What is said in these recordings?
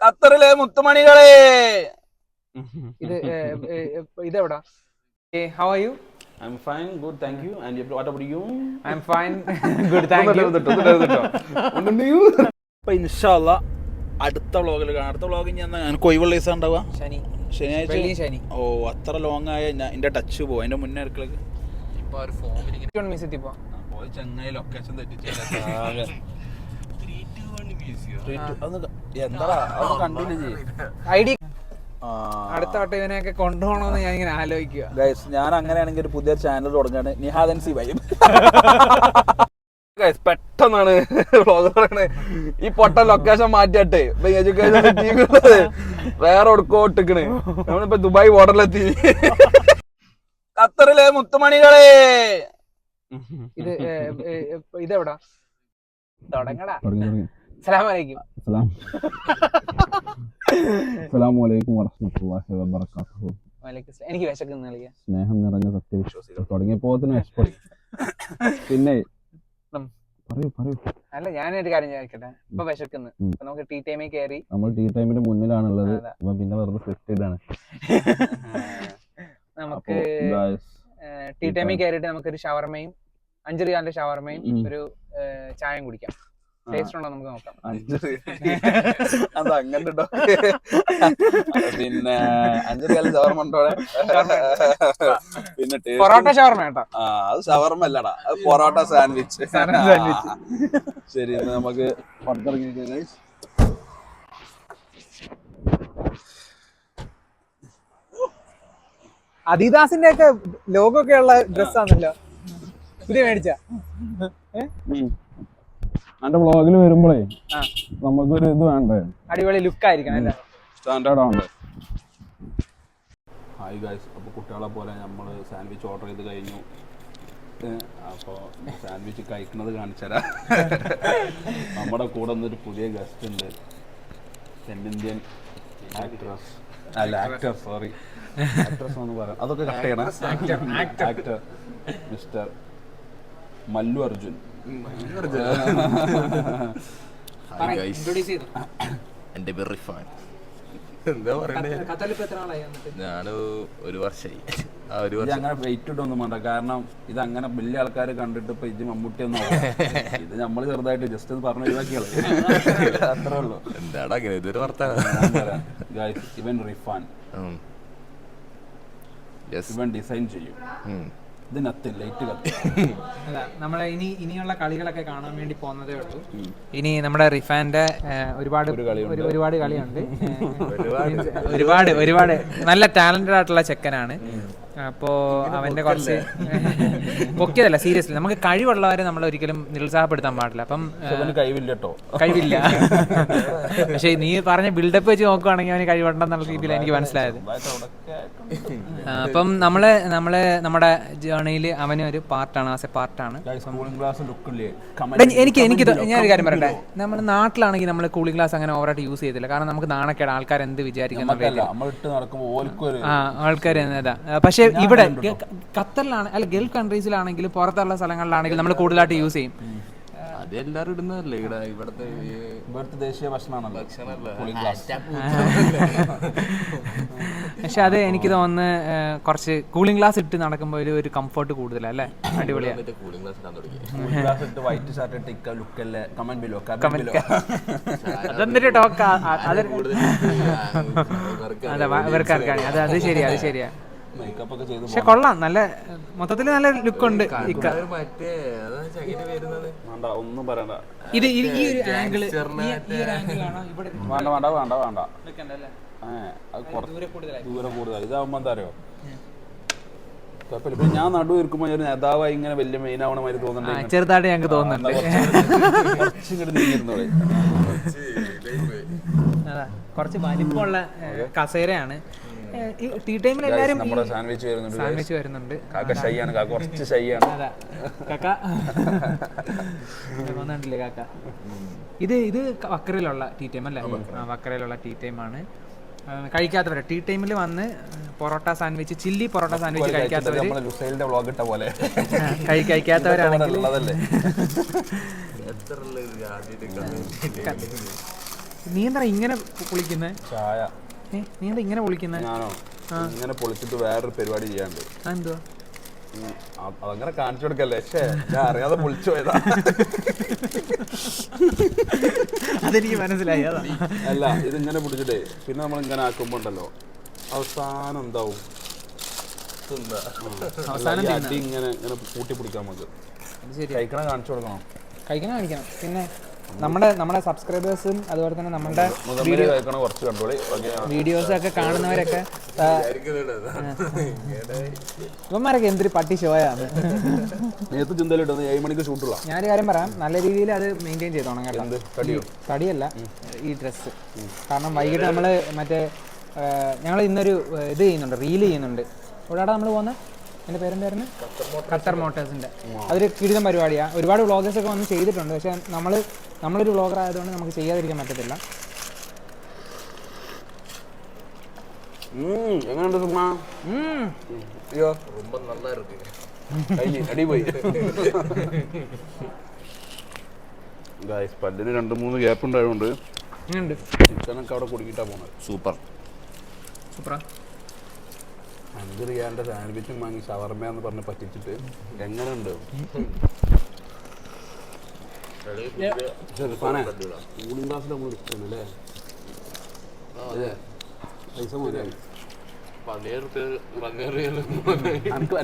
ഖത്തറിലെ മുത്തുമണികളെ. ഇത് ഇതെവിടാ? How are you I am fine good thank you and what about you? I am fine good thank you അപ്പൊ ഇൻഷാല്ല അടുത്ത വ്ളോഗിൽ കാണാം. അടുത്ത വ്ളോഗ് ഞാൻ എനിക്ക് ഒഴിവുള്ള ദിവസം ഉണ്ടാവുക? ശനി. ശനിയാഴ്ച? ശനി. ഓ അത്ര ലോങ് ആയ ഞാൻ എന്റെ ടച്ച് പോകും അതിന്റെ മുന്നേ അടുക്കളക്ക്. മിസ് എത്തിപ്പോ. പോയി ചങ്ങായി ലൊക്കേഷൻ തെറ്റിച്ചാൽ എന്താ അത് കണ്ടില്ലേ ഐ അടുത്ത വട്ടം ഇവനെയൊക്കെ കൊണ്ടുപോകണമെന്ന് ഞാൻ ഇങ്ങനെ ആലോചിക്കുക ഗൈസ് ഞാൻ അങ്ങനെയാണെങ്കിൽ ഒരു പുതിയ ചാനൽ തുടങ്ങാണ്. നിഹാദൻസി വൈബ്. ഗൈസ് പെട്ടെന്നാണ് വ്ളോഗ് ഈ പൊട്ട ലൊക്കേഷൻ മാറ്റിയാട്ടെ. എഡ്യൂക്കേഷൻ വേറെ ഒടുക്കോ ഇട്ടിക്കണ്. നമ്മളിപ്പോ ദുബായ് ബോർഡറിലെത്തി ഖത്തറിലെ മുത്തുമണികളെ. ഇത് ഇതെവിടാ? തുടങ്ങടാ. എനിക്ക് വിശക്കുന്ന സ്നേഹം നിറഞ്ഞ സത്യവിശ്വാസികൾ തുടങ്ങിയപ്പോ തന്നെ വിഷപ്പെടും പിന്നെ ഉം. പറയൂ പറയൂ. അല്ല ഞാനൊരു കാര്യം ചോദിക്കട്ടെ? ഇപ്പൊ വിശക്കുന്നു. നമുക്ക് ടീ ടൈമിൽ കയറി നമ്മൾ ടീ ടൈമിന്റെ മുന്നിലാണുള്ളത്. അപ്പൊ പിന്നെ വെറുതെ സ്ക്രിപ്റ്റഡ് ഇതാണ് നമുക്ക് ടീ ടൈമിൽ കയറിയിട്ട് നമുക്കൊരു ഷവർമയും അഞ്ചു റിയാലിന്റെ ഷവർമയും ഒരു ചായം ചായയും കുടിക്കാം. ടേസ്റ്റ് ഉണ്ടോ നമുക്ക് നോക്കാം. അഞ്ച് അത് അങ്ങനെ ഉണ്ടോ പിന്നെ അഞ്ചു കാലം ഷവർമ ഉണ്ടോടെ പിന്നെ പൊറോട്ട ഷവർമ കേട്ടോ. ആ അത് ഷവർമ അല്ലടാ. അത് പൊറോട്ട സാൻഡ്വിച്ച് ശരി നമുക്ക് പുറത്തിറങ്ങി അദിദാസിന്റെ ഒക്കെ ലോഗോ ഒക്കെ ഉള്ള ഡ്രസ്സാണല്ലോ പുതിയ മേടിച്ച. എന്റെ വ്ളോഗിൽ വരുമ്പോഴേ. നമുക്കൊരു ഇത് വേണ്ടേ? അടിപൊളി ലുക്ക് ആയിരിക്കണം സ്റ്റാൻഡേർഡ് ആവണ്ടേ? ഹായ് ഗൈസ് അപ്പോൾ കുട്ടികളെ പോലെ നമ്മൾ സാൻഡ്വിച്ച് ഓർഡർ ചെയ്ത് കഴിഞ്ഞു. അപ്പോൾ സാൻഡ്വിച്ച് കഴിക്കുന്നത് കാണിച്ചരാ നമ്മുടെ കൂടെ ഒരു പുതിയ ഗസ്റ്റ് ഉണ്ട്. തെന്നിന്ത്യൻ ആക്ട്രസ് അല്ല ആക്ടർ സോറി ആക്ട്രസ് എന്ന് പറയാം. അതൊക്കെ കട്ട് ചെയ്യണം. Actor mister Mallu Arjun. എന്റെ പേര് റിഫാൻ. എന്താ പറയണ്ടേ? ഞാൻ ഞാൻ ഒരു വർഷമായി ആ ഒരു ഇത് വർഷം. അങ്ങനെ വെയിറ്റ് ഇട്ടൊന്നും വേണ്ട. കാരണം ഇത് അങ്ങനെ വലിയ ആൾക്കാർ കണ്ടിട്ട് ഇപ്പൊ ഇത് മമ്മൂട്ടി ഒന്നും ഇത് നമ്മൾ ചെറുതായിട്ട് ജസ്റ്റ് ഒന്ന് പറഞ്ഞു ഒഴിവാക്കിയാളെ. അത്രേ ഉള്ളൂ. എന്താടാ അങ്ങനെ? ഇതൊരു വർത്താനം. ഗൈസ് ഇവൻ റിഫാൻ. യെസ് ഇവൻ ഡിസൈൻ ചെയ്യും. ഇതിനകത്ത് ലൈറ്റ് കത്തി. അല്ല നമ്മളെ ഇനി ഇനിയുള്ള കളികളൊക്കെ കാണാൻ വേണ്ടി പോകുന്നതേ ഉള്ളൂ. ഇനി നമ്മുടെ റിഫാന്റെ ഒരുപാട് ഒരു- ഒരുപാട് കളിയുണ്ട്. ഒരുപാട്. ഒരുപാട് നല്ല ടാലന്റഡ് ആയിട്ടുള്ള ചെക്കനാണ്. അപ്പോ അവന്റെ കുറച്ച് പൊക്കിയതല്ല സീരിയസ്ലി നമുക്ക് കഴിവുള്ളവരെ നമ്മൾ ഒരിക്കലും നിരുത്സാഹപ്പെടുത്താൻ പാടില്ല. അപ്പം കഴിവില്ല കേട്ടോ. കഴിവില്ല. പക്ഷെ നീ പറഞ്ഞ ബിൽഡപ്പ് വെച്ച് നോക്കുവാണെങ്കിൽ അവന് കഴിവുണ്ടെന്നുള്ള രീതിയിൽ എനിക്ക് മനസ്സിലായത്. അപ്പം നമ്മൾ നമ്മൾ നമ്മുടെ ജേർണിയിൽ അവന് ഒരു പാർട്ടാണ് ആസ് എ പാർട്ടാണ് എനിക്ക് എനിക്ക് ഞാൻ ഒരു കാര്യം പറയട്ടെ? നമ്മുടെ നാട്ടിലാണെങ്കിൽ നമ്മൾ കൂളിംഗ് ഗ്ലാസ് അങ്ങനെ ഓവറായിട്ട് യൂസ് ചെയ്തില്ല കാരണം നമുക്ക് നാണക്കേട് ആൾക്കാർ എന്ത് വിചാരിക്കുന്നു നമുക്കല്ല നമ്മൾ ഇട്ട് നടക്കുമ്പോൾ ഓൽക്കും ആൾക്കാർ എന്നതാ പക്ഷെ ഇവിടെ ഗ- ഖത്തറിലാണ് അല്ല ഗൾഫ് കൺട്രീസിലാണെങ്കിലും പുറത്തുള്ള സ്ഥലങ്ങളിലാണെങ്കിലും നമ്മൾ കൂടുതലായിട്ട് യൂസ് ചെയ്യും. അത് എല്ലാരും ഇടുന്നതല്ലേ? ഇവിടെ ഇവിടത്തെ ഈ ഇവിടുത്തെ ദേശീയ ഭക്ഷണമാണല്ലോ. കൂളിംഗ് ഗ്ലാസ് പക്ഷെ അത് എനിക്ക് തോന്നുന്നു കുറച്ച് കൂളിംഗ് ഗ്ലാസ് ഇട്ട് നടക്കുമ്പോൾ ഒരു ഒരു കംഫർട്ട് കൂടുതലല്ലേ അടിപൊളിയാണ് വൈറ്റ് ഷർട്ട് ടിക്ക ലുക്ക് അല്ലേ? കമന്റ് ബിലോ കമന്റ് ബിലോ അതെന്തൊരു ടോക്ക് അത് അതെ ഇവർക്ക് ആർക്കാണ് അത് അത് ശരിയാ അത് ശരിയാ. മേക്കപ്പ് ഒക്കെ ചെയ്ത് പക്ഷെ കൊള്ളാം. നല്ല മൊത്തത്തിൽ നല്ല ലുക്ക് ഉണ്ട് ഇക്ക. വേണ്ട ഒന്നും പറയണ്ട. ഇത് ഈ ഒരു ആംഗിൾ ഈ ഒരു ആംഗിളാണോ ഇവിടെ. വേണ്ട വേണ്ട വേണ്ട വേണ്ട. ദൂരെ കൂടുതൽ ഇതാവുമ്പോ എന്താ അറിയോ? കുഴപ്പമില്ല. ഞാൻ നടു ഇരിക്കുമ്പോ ഒരു നേതാവായി ഇങ്ങനെ വലിയ മെയിൻ ആവണ മാതിരി തോന്നുന്നുണ്ട് ചെറുതായിട്ട് ഞങ്ങൾക്ക് തോന്നുന്നുണ്ട് കുറച്ചും കുറച്ച് വലിപ്പമുള്ള കസേരയാണ്. ടീ ടൈമിൽ എല്ലാവരും നമ്മുടെ സാൻഡ്വിച്ച് വരുന്നുണ്ട് സാൻഡ്വിച്ച് വരുന്നുണ്ട്. കാക്ക ഷൈ ആണ് കാക്ക കുറച്ച് ഷൈ ആണ് കാക്ക. വന്നിട്ടില്ലേ കാക്ക. ഇത് ഇത് വക്കരയിലുള്ള ടീ ടൈം അല്ലേ? വക്കരയിലുള്ള ടീ ടൈം ആണ്. കഴിക്കാത്തവര് ടീ ടൈമിൽ വന്ന് porotta sandwich chilli porotta sandwich കഴിക്കാത്തവർ vlog ഇട്ട പോലെ. കഴി കഴിക്കാത്തവരാണെങ്കിൽ നീ എന്താ ഇങ്ങനെ കുളിക്കുന്നത് ചായ. നീ എന്താ ഇങ്ങനെ പൊളിക്കുന്നത് ഞാനോ? ഇങ്ങനെ പൊളിച്ചിട്ട് വേറൊരു പരിപാടി ചെയ്യാണ്ട്. എന്തുവാ? അതങ്ങനെ കാണിച്ചു കൊടുക്കല്ലേ? പക്ഷേ ഞാൻ അറിയാതെ പൊളിച്ചു പോയതാ. അതെനിക്ക് മനസ്സിലായി അല്ല ഇതിങ്ങനെ പിടിച്ചിട്ടേ പിന്നെ നമ്മൾ ഇങ്ങനെ ആക്കുമ്പോ ഉണ്ടല്ലോ അവസാനം എന്താവും അവസാനം ഇങ്ങനെ ഇങ്ങനെ കൂട്ടി പിടിക്കാൻ നമുക്ക് ശരി കഴിക്കണം കാണിച്ചു കൊടുക്കണം. കഴിക്കണം കാണിക്കണം പിന്നെ? നമ്മുടെ നമ്മുടെ സബ്സ്ക്രൈബേഴ്സും അതുപോലെ തന്നെ നമ്മുടെ മുതമ്മിൽ കഴിക്കണം കുറച്ച് കണ്ടോളി. ഓക്കെ. വീഡിയോസ് ഒക്കെ കാണുന്നവരൊക്കെ ഇവന്മാരൊക്കെ എന്തൊരു പട്ടി ഷോയാണ്. ഞാനൊരു കാര്യം പറയാം. നല്ല രീതിയിൽ അത് മെയിന്റെയിൻ ചെയ്തോണം കേട്ടോ. തടിയല്ല ഈ ഡ്രസ്സ് കാരണം വൈകിട്ട് നമ്മൾ മറ്റേ ഞങ്ങൾ ഇന്നൊരു ഇത് ചെയ്യുന്നുണ്ട് റീൽ ചെയ്യുന്നുണ്ട്. ഇവിടെ നമ്മൾ പോകുന്നത് എൻ്റെ പേരെന്തായിരുന്നു ഖത്തർ മോട്ടേഴ്സിൻ്റെ അതൊരു കിടിലം പരിപാടിയാണ് ഒരുപാട് വ്ളോഗേഴ്സ് ഒക്കെ വന്ന് ചെയ്തിട്ടുണ്ട് പക്ഷേ നമ്മൾ നമ്മളൊരു വ്ളോഗർ ആയതുകൊണ്ട് നമുക്ക് ചെയ്യാതിരിക്കാൻ പറ്റത്തില്ല ഉം, എങ്ങനെയുണ്ട് സുമ ഉം. അയ്യോ ரொம்ப நல்லா இருக்கு കഴിഞ്ഞ് അടി പോയി ഗായ്സ് പല്ലിന് രണ്ട് മൂന്ന് ഗ്യാപ്പ് ഉണ്ടായതുകൊണ്ട് എങ്ങനെയുണ്ട് ചിക്കനൊക്കെ അവിടെ കുടുങ്ങിയിട്ടാ പോണത് சூப்பர் സൂപ്പറാ അഞ്ച് റിയാലിന്റെ സാൻഡ്വിച്ചും വാങ്ങി ഷവർമ എന്ന് പറഞ്ഞ് പറ്റിച്ചിട്ട് എങ്ങനെയുണ്ട് ഉണ്ട് റിഫാനെ കൂളിംഗ് ഗ്ലാസ്സിൽ നമ്മൾ അതെ. പൈസ എനിക്ക്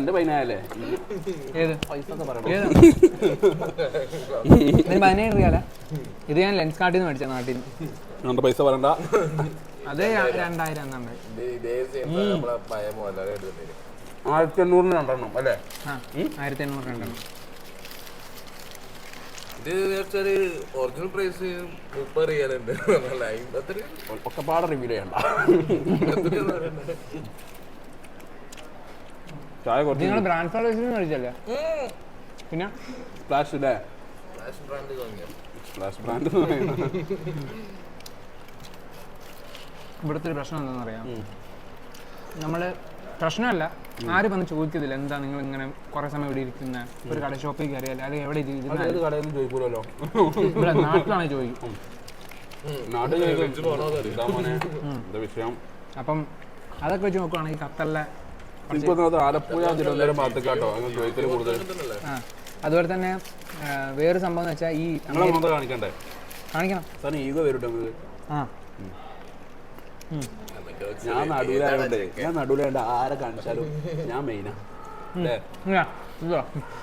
പതിനേഴ് റിയാല? ഇത് ഞാൻ ലെൻസ് കാർട്ടിൽ നിന്ന് മേടിച്ച നാട്ടിൽ നിന്ന് പൈസ പറയണ്ട. അത് രണ്ടായിരം. ആയിരത്തി എണ്ണൂറിന് രണ്ടെണ്ണം അല്ലേ? ആയിരത്തി എണ്ണൂറ് രണ്ടെണ്ണം. ഇത് ഒറിജിനൽ പ്രൈസ് മുപ്പത് റിയാലുണ്ട് ഒക്കെ പാടെ റിവ്യൂ ചെയ്യണ്ട. ചായ കുറച്ച് നിങ്ങൾ ബ്രാൻഡ് മേടിച്ചല്ലേ? പിന്നെ? ഫ്ലാഷ് ഇല്ലേ? ഫ്ലാഷ് ബ്രാൻഡ് ഫ്ലാഷ് ബ്രാൻഡ് ഇവിടുത്തെ ഒരു പ്രശ്നം എന്താണെന്ന് അറിയാം നമ്മൾ പ്രശ്നമല്ല. ആരും വന്ന് ചോദിക്കത്തില്ല. എന്താ നിങ്ങൾ ഇങ്ങനെ കുറെ സമയം ഇവിടെ ഇരിക്കുന്ന? ഒരു കട ഷോപ്പിൽ കയറിയാൽ അല്ലെങ്കിൽ എവിടെ കടയിൽ ചോദിക്കൂലല്ലോ? ഇവിടെ നാട്ടിലാണ് ചോദിക്കും. അപ്പം അതൊക്കെ വെച്ച് നോക്കുവാണെങ്കിൽ ഖത്തറിലെ ഇപ്പൊ അത് ആലപ്പുഴ തിരുവനന്തപുരം ഭാഗത്തേക്ക് കേട്ടോ അങ്ങനെ ചോദിക്കൽ കൂടുതൽ. ആ. അതുപോലെ തന്നെ വേറൊരു സംഭവം എന്ന് വെച്ചാൽ ഈ കാണിക്കണ്ടേ? കാണിക്കണം. ഈഗോ ആ. ഞാൻ നടുവിലായോണ്ട് ഞാൻ നടുവിലായോണ്ട് ആരെ കാണിച്ചാലും ഞാൻ മെയിനാ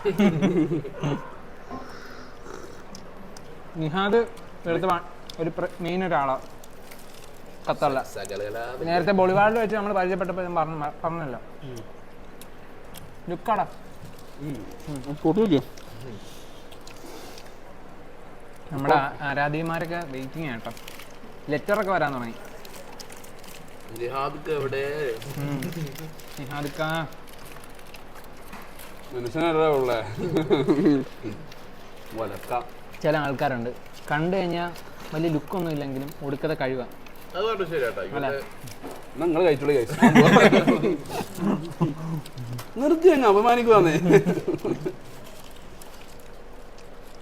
നിഹാദ് എടുത്ത ഒരു മെയിൻ ഒരാളാ. കത്തല്ല നേരത്തെ ബോളിവാർഡിൽ വെച്ച് നമ്മൾ പരിചയപ്പെട്ടപ്പോൾ ഞാൻ പറഞ്ഞു പറഞ്ഞല്ലോ. ലുക്കാടാ. നമ്മുടെ ആ- ആരാധ്യന്മാരൊക്കെ വെയിറ്റിംഗ് ആട്ടോ ലെറ്ററൊക്കെ വരാൻ തുടങ്ങി. മനുഷ്യനല്ലേ ചില ആൾക്കാരുണ്ട്. കണ്ടു കഴിഞ്ഞാൽ വലിയ ലുക്കൊന്നും ഇല്ലെങ്കിലും ഒടുക്കത്തെ കഴിവാ. അത് ശരിയാട്ടോ. അല്ല. നിങ്ങൾ കഴിച്ചോളി കഴിച്ചു നിർത്തി അങ്ങ് അപമാനിക്കുവാന്നേ.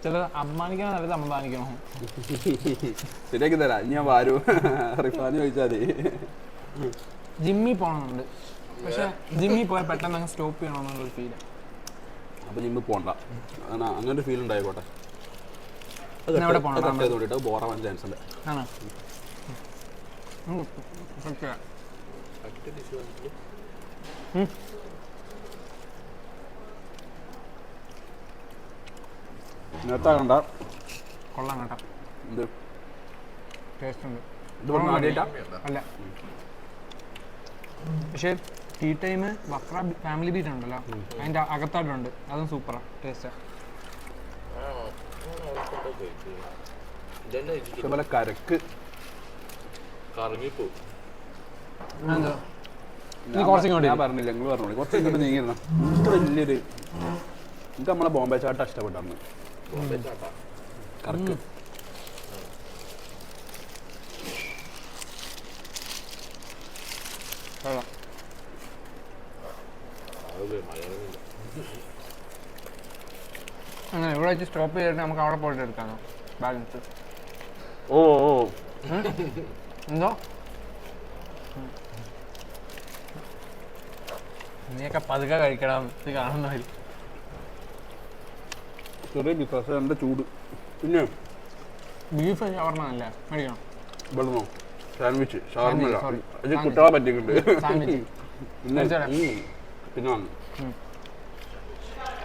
ചില അപമാനിക്കാൻ നല്ലത് അമ്മാനിക്കണോ ശരിയാക്കി തരാം. ഞാൻ വാരു. റിഫാൻ ചോദിച്ചാൽ മതി. ജിമ്മിൽ പോകണമെന്നുണ്ട് പക്ഷെ ജിമ്മിൽ പോയാൽ പെട്ടെന്ന് അങ്ങ് സ്റ്റോപ്പ് ചെയ്യണമെന്നുള്ളൊരു ഫീൽ അപ്പൊ ജിമ്മി പോണ്ട. അങ്ങനെ ഒരു ഫീൽ ഉണ്ടായിക്കോട്ടെ. എവിടെ ബോറാവാൻ ചാൻസ് ഉണ്ട്. ആണോ? ഓക്കേ. കൊള്ളാം കേട്ടോ. ടേസ്റ്റ് ഉണ്ട്. ഇത് അല്ല. പക്ഷേ ടീ ടൈം വക്ര ഫാമിലി ബീറ്റ് ഉണ്ടല്ലോ. അതിന്റെ അകത്തായിട്ടുണ്ട്. അതും സൂപ്പറാണ് ടേസ്റ്റാണ് ഇതേപോലെ കരക്ക്. കറങ്ങിപ്പോ എന്തോ? ഞാൻ കുറച്ച് ഇങ്ങോട്ട് ഞാൻ പറഞ്ഞില്ല നിങ്ങൾ പറഞ്ഞോളൂ. കുറച്ച് ഇങ്ങോട്ട് നീങ്ങിരുന്ന എനിക്ക് വലിയൊരു എനിക്ക് നമ്മളെ ബോംബെ ചാട്ട ഇഷ്ടപ്പെട്ട അന്ന്. കറക്ക്. അങ്ങനെ ഇവിടെ വെച്ച് സ്റ്റോപ്പ് ചെയ്തിട്ട് നമുക്ക് അവിടെ പോയിട്ട് എടുക്കാനോ ബാലൻസ് ഓ ഓ. എന്തോ? നീയൊക്കെ പതുക്കെ കഴിക്കണം. ഇത് കാണുന്നവര്. ചെറിയ ബിസിനസ് എന്റെ ചൂട്. പിന്നെ? ബീഫ് ഷവർമ്മ മേടിക്കണം? ഇവിടുന്നോ സാൻഡ്വിച്ച് ഷവർമല്ല അത് കുട്ടികളെ പറ്റിയിട്ടുണ്ട് പിന്നെ വന്നു.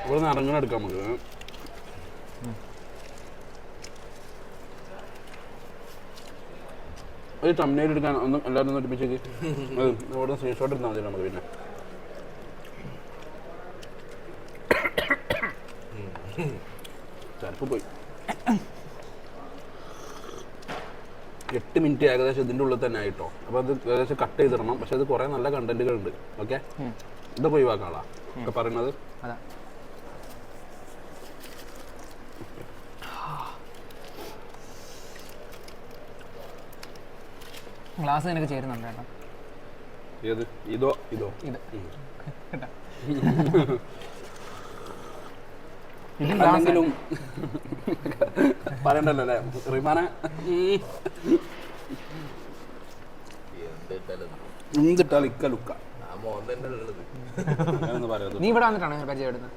ഇവിടെ നിന്ന് ഇറങ്ങണ എടുക്കാം നമുക്ക് ഒരു തമ്മിൽ എടുക്കാൻ ഒന്നും എല്ലാവരും ഒന്ന് ഒരുമിച്ചേക്ക് ഇവിടെ നിന്ന് സ്ക്രീൻഷോട്ട് എടുത്താൽ മതി നമുക്ക് പിന്നെ. ചിലപ്പോൾ പോയി. എട്ട് മിനിറ്റ് ഏകദേശം ഇതിന്റെ ഉള്ളിൽ തന്നെ ആയിട്ടോ. അപ്പോൾ അത് ഏകദേശം കട്ട് ചെയ്തിടണം. പക്ഷെ അത് കുറേ നല്ല കണ്ടന്റുകൾ ഉണ്ട് ഓക്കെ ഇതൊക്കെ ഒഴിവാക്കാളാ. ഒക്കെ പറയുന്നത്? ഗ്ലാസ് നിനക്ക് ചേരുന്നുണ്ട് കേട്ടോ ഏത്? ഇതോ? ഇതോ? ഇത്. കേട്ടോ. അല്ലെങ്കിലും പറയണ്ടല്ലോ അല്ലേ? റിമാന? ഇക്ക ലുക്ക നീ ഇവിടെ വന്നിട്ടാണ് പരിചയപ്പെടുന്നത്?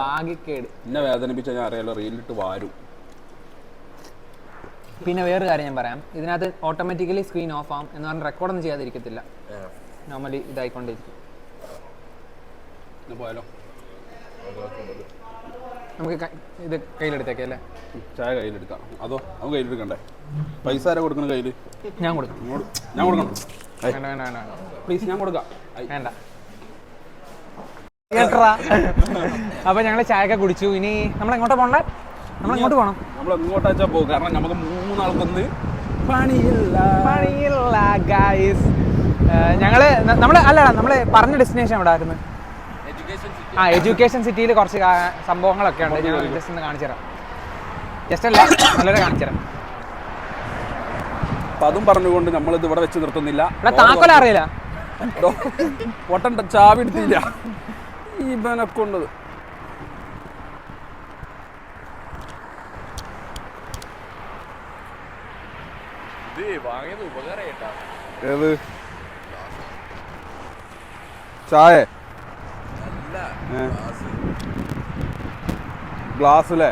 ഭാഗ്യക്കേട്. എന്നെ വേദനിപ്പിച്ച ഞാൻ അറിയാലോ റീലിട്ട് വാരും. പിന്നെ വേറൊരു കാര്യം ഞാൻ പറയാം. ഇതിനകത്ത് ഓട്ടോമാറ്റിക്കലി സ്ക്രീൻ ഓഫ് ആവും എന്ന് പറഞ്ഞാൽ റെക്കോർഡൊന്നും ചെയ്യാതിരിക്കത്തില്ല. നോർമലി ഇതായിക്കൊണ്ടിരിക്കും പോയാലോ. നമുക്ക് ഇത് കയ്യിലെടുത്തേക്കെ അല്ലേ? ചായ കയ്യിലെടുക്കാം. അതോ അവൻ കയ്യിലെടുക്കണ്ടേ? പൈസ ആരാ കൊടുക്കണം കയ്യിൽ ഞാൻ കൊടുക്കും. ഞാൻ കൊടുക്കണം. വേണ്ട വേണ്ട വേണ്ട. പ്ലീസ് ഞാൻ കൊടുക്കാം. വേണ്ട. കേട്ടറാ. അപ്പൊ ഞങ്ങൾ ചായയൊക്കെ കുടിച്ചു. ഇനി നമ്മൾ എങ്ങോട്ടാ പോണ്ടേ? നമ്മൾ എങ്ങോട്ട് പോണം? നമ്മൾ എങ്ങോട്ടാച്ചാ പോകും കാരണം നമുക്ക് മൂന്നാൾക്കൊന്ന് പണിയില്ല. പണിയില്ല ഗായ്സ് ഞങ്ങൾ നമ്മൾ അല്ലടാ നമ്മൾ പറഞ്ഞ ഡെസ്റ്റിനേഷൻ എവിടെ ആയിരുന്നു ആ എഡ്യൂക്കേഷൻ സിറ്റിയിൽ കുറച്ച് സംഭവങ്ങളൊക്കെ ഉണ്ട് ഞാൻ ജസ്റ്റ് ഒന്ന് കാണിച്ചു തരാം. ജസ്റ്റ് അല്ല നല്ലൊരു കാണിച്ചു തരാം. അപ്പൊ അതും പറഞ്ഞുകൊണ്ട് നമ്മൾ ഇത് ഇവിടെ വെച്ച് നിർത്തുന്നില്ല. താക്കോല അറിയില്ല. പൊട്ടൻ ചാവി എടുത്തില്ല. ഇവനെ കൊണ്ടത് ചായ. ഗ്ലാസ്. ഗ്ലാസ്സിലെ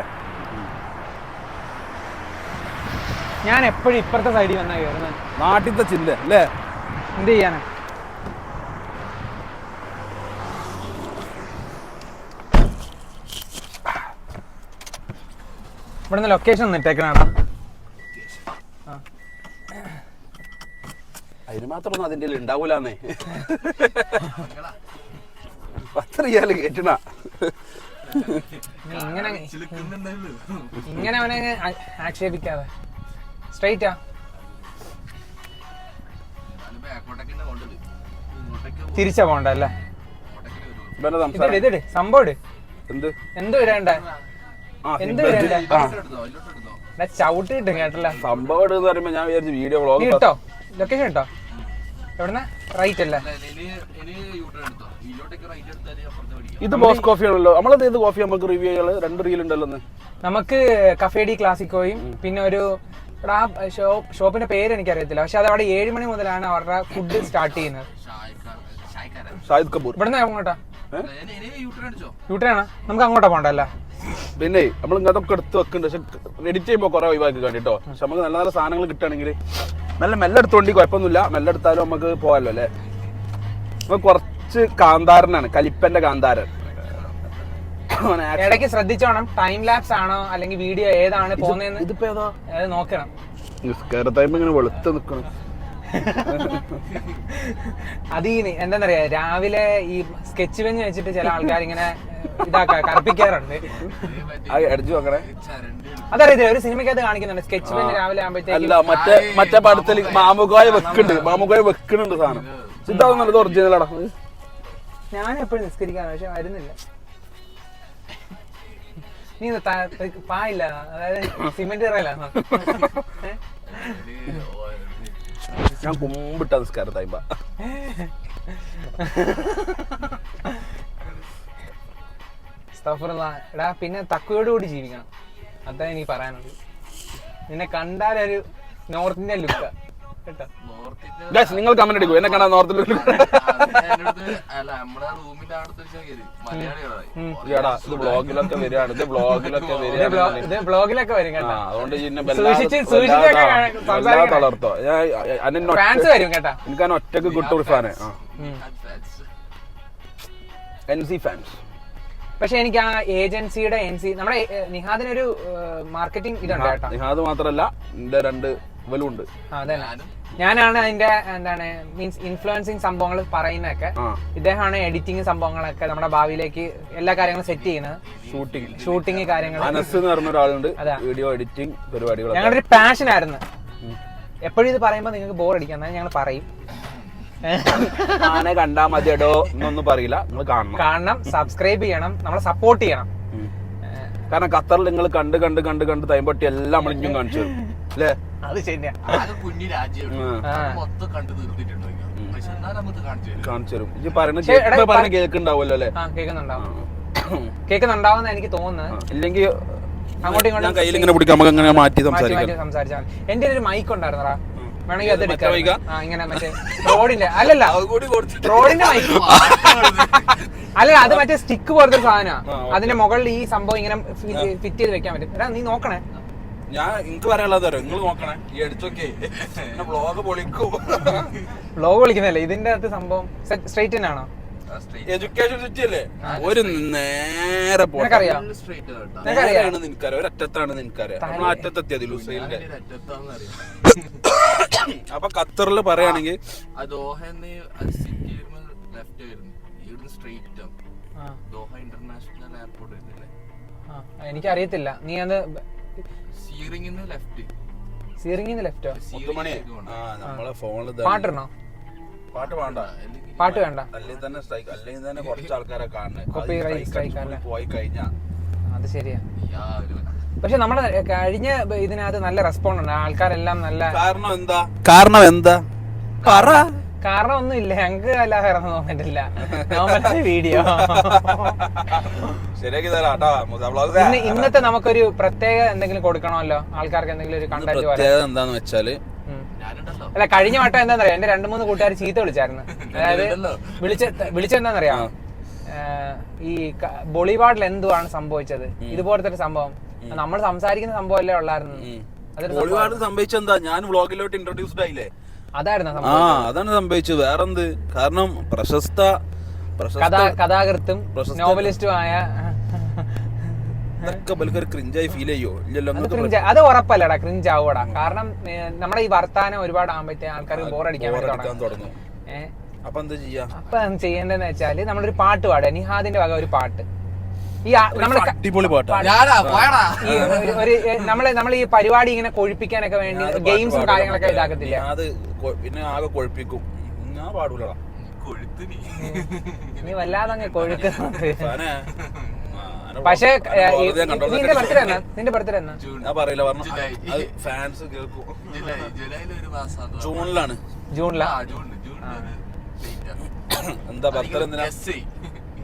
ഞാൻ എപ്പോഴും ഇപ്പുറത്തെ സൈഡിൽ വന്നാ കയറുന്നത് നാട്ടിലത്തെ ചില്ല അല്ലേ? എന്ത് ചെയ്യാനാ? ഇവിടുന്ന് ലൊക്കേഷൻ ഒന്ന് ഇട്ടേക്കണാടാ അതിന് മാത്രമൊന്നും അതിന്റെ ഉണ്ടാവൂലെന്നേ. പത്ത് റിയാൽ കേട്ടണ ഇങ്ങനെ. ഇങ്ങനെ അവനെ ആക്ഷേപിക്കാതെ. സ്ട്രൈറ്റാ. തിരിച്ചാ പോണ്ട അല്ലേ? സംഭവം എന്ത്? എന്ത് ഇടണ്ടേ എന്ത് സിഗ്നൽ. ഇടണ്ടേ എടുത്തോ, ഇതിലോട്ട് എടുത്തോ. ചവിട്ടി കിട്ടും കേട്ടല്ല. സംഭവം ഞാൻ വിചാരിച്ചു വീഡിയോ വ്ളോഗ് ലൊക്കേഷൻ ഇട്ടോ? എവിടുന്ന? റൈറ്റ് അല്ലേ? ഇത് ബോസ് കോഫി ആണല്ലോ. നമ്മളത് ഏത് കോഫി നമുക്ക് റിവ്യൂ ചെയ്യാൾ രണ്ട് റീൽ ഉണ്ടല്ലോ നമുക്ക് കഫേഡി ക്ലാസിക്കോയും പിന്നെ ഒരു ആ ഷോപ്പ് ഷോപ്പിന്റെ പേര് എനിക്കറിയത്തില്ല. പക്ഷെ അത് അവിടെ ഏഴ് മണി മുതലാണ് അവരുടെ ഫുഡ് സ്റ്റാർട്ട് ചെയ്യുന്നത്. ഷാഹിദ് കപൂർ. ഇവിടുന്ന് അങ്ങോട്ടാ ഇനി ഇനി യൂട്ടേൺ യൂട്ടേണാ നമുക്ക് അങ്ങോട്ടാ പോണ്ടല്ലേ? പിന്നെ നമ്മൾ ഇങ്ങനത്തെ എടുത്ത് വെക്കുന്നുണ്ട് പക്ഷെ എഡിറ്റ് ചെയ്യുമ്പോൾ കുറെ ഒഴിവാക്കി കണ്ടിട്ടോ പക്ഷെ നമുക്ക് നല്ല നല്ല സാധനങ്ങൾ കിട്ടുകയാണെങ്കിൽ നല്ല മെല്ലെ എടുത്തോണ്ടി കുഴപ്പമൊന്നുമില്ല. മെല്ലെ എടുത്താലും നമുക്ക് പോകാമല്ലോ അല്ലേ? അപ്പൊ കുറച്ച് കാന്താരനാണ് കലിപ്പന്റെ കാന്താരൻ. ഇടയ്ക്ക് ശ്രദ്ധിച്ചോണം. ടൈം ലാപ്സ് ആണോ അല്ലെങ്കിൽ വീഡിയോ ഏതാണ് പോകുന്നതെന്ന്? ഇതിപ്പോ ഏതാ? നോക്കണം. നിസ്കാര ടൈം ഇങ്ങനെ വെളുത്ത് നിൽക്കണം അത് ഈ എന്താന്നറിയാ? രാവിലെ ഈ സ്കെച്ച് പെഞ്ഞ് വെച്ചിട്ട് ചില ആൾക്കാർ ഇങ്ങനെ ഇതാക്കാ കറുപ്പിക്കാറുണ്ട്. അടിച്ചു നോക്കണേ ചരണ്ട് അതറിയത്തില്ല? ഒരു സിനിമയ്ക്കകത്ത് കാണിക്കുന്നുണ്ട് സ്കെച്ച് പെഞ്ഞ് രാവിലെ ആകുമ്പോഴത്തേക്കും മറ്റേ മറ്റേ പടത്തിൽ മാമുകോയ വെക്കുന്നുണ്ട്. മാമുകോയ വെക്കുന്നുണ്ട് സാധനം. നല്ലത് ഒറിജിനലാടാ. ഞാൻ എപ്പോഴും നിസ്കരിക്കാറ് പക്ഷെ വരുന്നില്ല. നീ പായില്ല. അതായത് സിമെന്റ് ഇറയില്ല ഞാൻ കുമ്പിട്ട നിസ്കാര ടൈം എടാ പിന്നെ തക്കയോട് കൂടി ജീവിക്കണം. അതാണ് എനിക്ക് പറയാനുള്ളത്. നിന്നെ കണ്ടാലൊരു നോർത്തിന്റെ ഗൈസ് നിങ്ങൾ കമന്റ് അടിക്കും എന്നെ കാണാൻ നോർത്തിൽ ഇത് ബ്ലോഗിലൊക്കെ വരികയാണ്. ഇത് ബ്ലോഗിലൊക്കെ വരികയാണ്. ബ്ലോഗിലൊക്കെ വരും കേട്ടോ. അതുകൊണ്ട്. തളർത്തോ. ഞാൻ അന്നെ ഫാൻസ് വരും കേട്ടാ. എനിക്ക് ഒറ്റയ്ക്ക് കിട്ടൂർ ഫാന് എൻ സി ഫാൻസ് പക്ഷെ എനിക്ക് ആ ഏജൻസിയുടെ എൻസി നമ്മുടെ നിഹാദിനൊരു മാർക്കറ്റിംഗ് ഇതുണ്ട് കേട്ടോ. നിഹാദ് മാത്രല്ല എന്റെ രണ്ട് ഇവലുണ്ട് അതെ അതന്നെ. ഞാനാണ് അതിന്റെ എന്താണ് മീൻസ് ഇൻഫ്ലുവൻസിങ് സംഭവങ്ങൾ പറയുന്നതൊക്കെ. ആ. ഇദ്ദേഹമാണ് എഡിറ്റിംഗ് സംഭവങ്ങളൊക്കെ നമ്മുടെ ഭാവിയിലേക്ക് എല്ലാ കാര്യങ്ങളും സെറ്റ് ചെയ്യുന്നത്. ഷൂട്ടിംഗ് ഷൂട്ടിംഗ് കാര്യങ്ങൾ അനസ് എന്ന് പറഞ്ഞ ഒരാളുണ്ട്. വീഡിയോ എഡിറ്റിംഗ് പരിപാടികളൊക്കെ. ഞങ്ങളുടെ ഒരു പാഷൻ ആയിരുന്നു എപ്പോഴും ഇത് പറയുമ്പോൾ നിങ്ങൾക്ക് ബോർ അടിക്കാം. ഞങ്ങൾ പറയും. ആനെ കണ്ടാ മതിയടോ എന്നൊന്നും പറയില്ല. നിങ്ങൾ കാണണം. കാണണം സബ്സ്ക്രൈബ് ചെയ്യണം നമ്മളെ സപ്പോർട്ട് ചെയ്യണം. കാരണം ഖത്തറിൽ നിങ്ങൾ കണ്ട് കണ്ട് കണ്ട് കണ്ട് തൈമ്പട്ടി എല്ലാം നമ്മൾ കാണിച്ചു തരും. അല്ലേ? അത് ശരിയാ. ആകെ കുഞ്ഞു രാജ്യമാണ് അത് മൊത്തം കണ്ടു തീർത്തിട്ടുണ്ട് പക്ഷെ എന്നാലും നമുക്ക് കാണിച്ചു തരും. കാണിച്ചു തരും. ഇത് പറയുന്നത് പക്ഷേ, എടാ, പറഞ്ഞ കേൾക്കുണ്ടാവുമല്ലോ അല്ലേ? ആ കേൾക്കുന്നുണ്ടാവും. കേൾക്കുന്നുണ്ടാവുന്ന എനിക്ക് തോന്നുന്നത്. ഇല്ലെങ്കിൽ അങ്ങോട്ടും ഇങ്ങോട്ടും ഞാൻ കയ്യിൽ ഇങ്ങനെ പിടിക്കാം നമുക്ക് അങ്ങനെ മാറ്റി സംസാരിക്കാം. സംസാരിച്ചാൽ എന്റെ ഒരു മൈക്ക് ഉണ്ടായിരുന്നടാ. വേണമെങ്കിൽ അത് എടുക്കാം. ഇങ്ങനെ മറ്റേ റോഡിന്റെ അല്ലല്ല. റോഡിന്റെ മൈക്ക് അല്ല അത് മറ്റേ സ്റ്റിക്ക് പോലത്തെ സാധനമാണ്. അതിന്റെ മുകളിൽ ഈ സംഭവം ഇങ്ങനെ ഫിറ്റ് ചെയ്ത് വെക്കാൻ പറ്റും. നീ നോക്കണേ. ഞാൻ എനിക്ക് പറയാനുള്ളത് തരാം നിങ്ങൾ നോക്കണേ ഈ അടുത്തൊക്കെ ബ്ലോഗ് പൊളിക്കൂ. ബ്ലോഗ് പൊളിക്കുന്നല്ലേ ഇതിന്റെ അകത്ത് സംഭവം സ്ട്രൈറ്റ് ആണോ എഡ്യൂക്കേഷൻ സിറ്റി അല്ലേ? ഒരു നേരെ. നിനക്കറിയാം? ഒരറ്റത്താണ് നിനക്കറിയാം? നമ്മൾ അറ്റത്തെത്തിയത് ലുസൈലിന്റെ അപ്പൊ ഖത്തറിൽ പറയുകയാണെങ്കിൽ ആ ദോഹന്ന് സിറ്റി ലെഫ്റ്റ് ആയിരുന്നു. ഇവിടുന്ന് സ്ട്രേറ്റ് ആ, ദോഹ ഇന്റർനാഷണൽ എയർപോർട്ട് വരുന്നില്ലേ? ആ, എനിക്കറിയത്തില്ല. നീ അത് സീറിംഗിന്ന് ലെഫ്റ്റ് സീറിംഗിന്ന് ലെഫ്റ്റോ മുത്തുമണി. ആ നമ്മളെ ഫോണിൽ പാട്ടിടണോ പാട്ട് വേണ്ട. പാട്ട് വേണ്ട. അല്ലെങ്കിൽ തന്നെ സ്ട്രൈക്ക് അല്ലെങ്കിൽ തന്നെ കുറച്ച് ആൾക്കാരെ കാണുന്നത്? പോയി കഴിഞ്ഞാ. അത് ശരിയാ. പക്ഷെ നമ്മുടെ കഴിഞ്ഞ ഇതിനകത്ത് നല്ല റെസ്പോണ്ട് ഉണ്ട്. ആൾക്കാരെല്ലാം നല്ല കാരണം എന്താ? കാരണം എന്താ? പറ. കാരണം ഒന്നും ഇല്ല ഞങ്ങൾക്ക് ഒന്നും തോന്നിട്ടില്ല നോർമൽ വീഡിയോ ഇന്ന് ഇന്നത്തെ നമുക്കൊരു പ്രത്യേക എന്തെങ്കിലും കൊടുക്കണമല്ലോ? ആൾക്കാർക്ക് എന്തെങ്കിലും ഒരു കണ്ടന്റ് എന്താന്ന് വെച്ചാൽ അല്ല കഴിഞ്ഞ വട്ടം എന്താണെന്നറിയാം എന്റെ രണ്ടു മൂന്ന് കൂട്ടുകാർ ചീത്ത വിളിച്ചായിരുന്നു. അതായത്. വിളിച്ച വിളിച്ചെന്താന്നറിയാം ഈ ബോളിവാഡിൽ ബോളിവാർഡിൽ എന്തുവാണ് സംഭവിച്ചത്? ഇതുപോലത്തെ ഒരു സംഭവം. നമ്മൾ സംസാരിക്കുന്ന സംഭവം അല്ലേ ഉള്ളായിരുന്നു. ഒരുപാട് സംഭവിച്ചെന്താ? ഞാൻ വ്ളോഗിലോട്ട് ഇൻട്രൊഡ്യൂസ്ഡ് ആയില്ലേ? അതായിരുന്നു ആ അതാണ് സംഭവിച്ചത്. വേറെന്ത്? കാരണം പ്രശസ്ത പ്രശസ്ത കഥാ കഥാകൃത്തും പ്രശസ്ത- നോവലിസ്റ്റും ആയ ക്രിഞ്ചായി ഫീൽ ചെയ്യോ? ഇല്ലല്ലോ അത് ഉറപ്പല്ലടാ ക്രിഞ്ച് ആവൂടാ കാരണം നമ്മുടെ ഈ വർത്താനം ഒരുപാട് ആകുമ്പോഴത്തേ ആൾക്കാർക്ക് ബോറടിക്കാൻ തുടങ്ങും. അപ്പൊ എന്താ ചെയ്യാ? അപ്പൊ ചെയ്യേണ്ടതെന്ന് വെച്ചാൽ നമ്മളൊരു പാട്ട് പാടുക. നിഹാദിന്റെ വക ഒരു പാട്ട്. ഈ ആ- നമ്മൾ ക- അടിപൊളി പാട്ടാ. ഞാനാ പോയടാ. ഈ ഒരു- നമ്മളെ നമ്മൾ ഈ പരിപാടി ഇങ്ങനെ കൊഴിപ്പിക്കാനൊക്കെ വേണ്ടി ഗെയിംസും കാര്യങ്ങളൊക്കെ ഇതാക്കത്തില്ല? അത് കൊ- പിന്നെ ആകെ കൊഴിപ്പിക്കും. ഞാൻ പാടൂലടാ. കൊഴുത്ത് നീ. നീ വല്ലാതെ അങ്ങ് സാനെ, ആ, പക്ഷേ ഈ- വെറുതെ നിന്റെ ബർത്ത്ഡേ എന്നാ? നിന്റെ ബർത്ത്ഡേ എന്നാ? ജൂൺ ഞാൻ പറയില്ല പറഞ്ഞു ജൂലൈ. അത് ഫാൻസ് കേൾക്കും. ജൂലൈ ജൂലൈയിൽ ഒരു മാസം അത് ജൂണിലാണ്. ജൂണിലാ? ആ ജൂൺ ജൂൺ എന്താ ബർത്ത്ഡേ എന്തിനാ?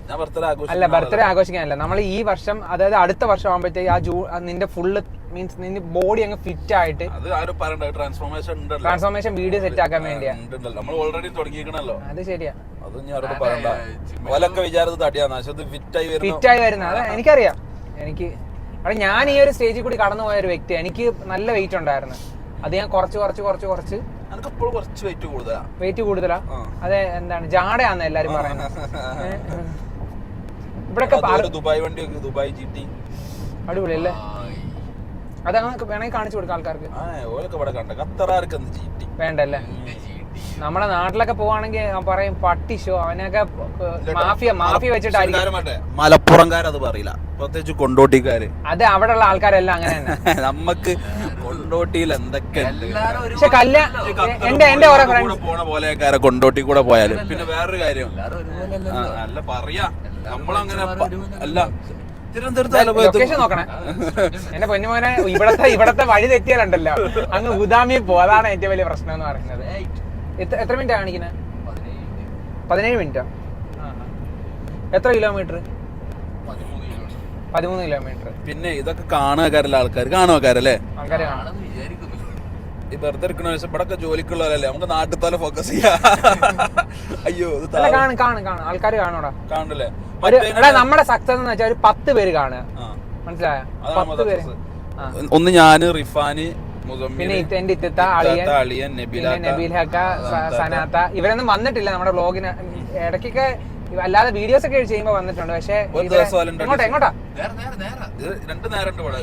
അല്ല ബർത്ത്ഡേ ആഘോഷിക്കും ആഘോഷിക്കാനല്ല. നമ്മൾ ഈ വർഷം അതായത് അടുത്ത വർഷം ആകുമ്പോഴത്തേക്ക് ആ ജൂ നിന്റെ ഫുള്ള് മീൻസ് നിന്റെ ബോഡി അങ്ങ് ഫിറ്റ് ആയിട്ട് അത് ആരും പറയണ്ട ട്രാൻസ്ഫോർമേഷൻ ട്രാൻസ്ഫോർമേഷൻ വീഡിയോ സെറ്റ് ആക്കാൻ വേണ്ടിയാ. നമ്മൾ ഓൾറെഡി തുടങ്ങിയിരിക്കണല്ലോ. അത് ശരിയാ. അത് ഞാൻ ആരോട് പറയണ്ട. ഓലൊക്കെ വിചാരത്ത് തടിയാന്ന്. പക്ഷെ ഫിറ്റ് ആയി വരുന്ന. ഫിറ്റ് ആയി വരുന്ന. അതെ എനിക്കറിയാം. എനിക്ക് അവിടെ ഞാൻ ഈ ഒരു സ്റ്റേജിൽ കൂടി കടന്നു പോയ ഒരു വ്യക്തി എനിക്ക് നല്ല വെയിറ്റ് ഉണ്ടായിരുന്നു. അത് ഞാൻ കുറച്ച് കുറച്ച് കുറച്ച് കുറച്ച് വെയിറ്റ് കൂടുതലാ. വെയിറ്റ് കൂടുതലാ? അതെ എന്താണ്? ജാടയാന്ന് എല്ലാരും പറയുന്നത്. ദുബായ് ദുബായ് ജി ടി അടിപൊളി അല്ലേ അതങ്ങനെ വേണമെങ്കിൽ കാണിച്ചു കൊടുക്കാം ആൾക്കാർക്ക്. ആ ഓലൊക്കെ ഇവിടെ കണ്ട. ഖത്തറാർക്ക് എന്ത് ജി ടി വേണ്ടല്ലേ? നമ്മുടെ നാട്ടിലൊക്കെ പോവാണെങ്കിൽ പറയും പട്ടി ഷോ അവനൊക്കെ മാഫിയ മാഫിയ വെച്ചിട്ടായിരിക്കും. മലപ്പുറംകാരത് പറയില്ല. പ്രത്യേകിച്ച് കൊണ്ടോട്ടിക്കാര്. അത് അവിടെയുള്ള ആൾക്കാരെല്ലാം അങ്ങനെ തന്നെ. നമ്മക്ക് കൊണ്ടോട്ടിയിൽ എന്തൊക്കെ ഉണ്ട്. പക്ഷെ കല്യാ എന്റെ എന്റെ ഓരോ കൂടെ ഫ്രണ്ട്സ് പോണ കൊണ്ടോട്ടി കൂടെ പോയാലും. പിന്നെ വേറൊരു കാര്യം. അല്ല പറയാ. നമ്മളങ്ങനെ അല്ല ലൊക്കേഷൻ നോക്കണേ. എന്റെ പൊന്നുമോനെ ഇവിടത്തെ ഇവിടത്തെ വഴി തെറ്റിയാലുണ്ടല്ലോ. അങ്ങ് ഉദാമി പോ അതാണ് ഏറ്റവും വലിയ പ്രശ്നം എന്ന് പറയുന്നത്. എത്ര എത്ര മിനിറ്റ് കാണിക്കുന്നത്? പതിനേഴ് മിനിറ്റാ എത്ര കിലോമീറ്റർ പതിമൂന്ന് കിലോമീറ്റർ പിന്നെ ഇതൊക്കെ കാണുകക്കാരല്ല ആൾക്കാർ കാണുകക്കാരല്ലേ ആൾക്കാർ കാണും. ആണെന്ന് വിചാരിക്കുന്നു ഈ വെറുതെ ഇരിക്കണ ഇവിടൊക്കെ ജോലിക്കുള്ളവരല്ലേ? നമുക്ക് നാട്ടിൽ തന്നെ ഫോക്കസ് ചെയ്യാം. അയ്യോ ഇത് അല്ല കാണും കാണും കാണും. ആൾക്കാർ കാണൂടാ. കാണണ്ടല്ലേ ഒരു എടാ നമ്മുടെ സക്സസ് എന്ന് വെച്ചാൽ ഒരു പത്ത് പേര് കാണുക. ആ. മനസ്സിലായോ? അതാണ് പത്ത് നമ്മുടെ പേര്. success. ആ. ഒന്ന് ഞാൻ റിഫാന് പിന്നെ ഇത്ത- എന്റെ ഇത്തത്ത അളിയൻ അളിയൻ നബില പിന്നെ നബീൽഹക്ക സ- സനാത്ത. ഇവരൊന്നും വന്നിട്ടില്ല നമ്മുടെ ബ്ലോഗിന് ഇടയ്ക്കൊക്കെ അല്ലാതെ വീഡിയോസ് ഒക്കെ ചെയ്യുമ്പോ വന്നിട്ടുണ്ട്. പക്ഷേ എങ്ങോട്ടാ എങ്ങോട്ടാ നേരെ നേരെ നേരെ. രണ്ട് നേരം ഇവിടെ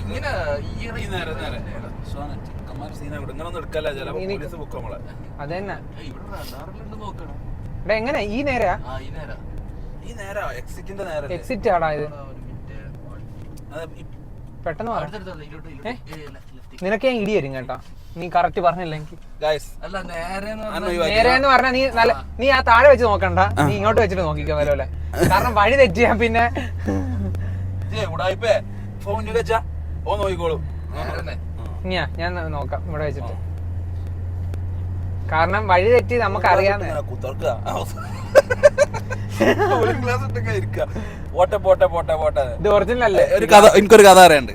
എങ്ങനെ? ഈ നേരാ ആ ഈ നേരാ. ഈ നേരം. എക്സിറ്റിന്റെ നേരം എക്സിറ്റ് ആടാ ഇത്. പെട്ടെന്ന് നിനക്ക് ഞാൻ ഇടി വരും കേട്ടോ. നീ കറക്റ്റ് പറഞ്ഞില്ല എനിക്ക് ഗൈസ് അല്ല നേരെ എന്ന് പറഞ്ഞാൽ നീ നല്ല നീ ആ താഴെ വെച്ച് നോക്കണ്ട. നീ ഇങ്ങോട്ട് വെച്ചിട്ട് നോക്കിക്കോ പോലെ. കാരണം വഴി തെറ്റിയാ പിന്നെ ഞാ ഞാൻ നോക്കാം ഇവിടെ വെച്ചിട്ട്. കാരണം വഴി തെറ്റി നമുക്ക് അറിയാന്ന് ഇങ്ങനെ കുത്തർക്കുക. ഒരു glass ഇട്ടൊക്കെ ഇരിക്കുക. പോട്ടെ പോട്ടെ പോട്ടെ പോട്ടെ. ഇത് ഒറിജിനൽ അല്ലേ? ഒരു കഥ എനിക്കൊരു കഥ അറിയണ്ട്.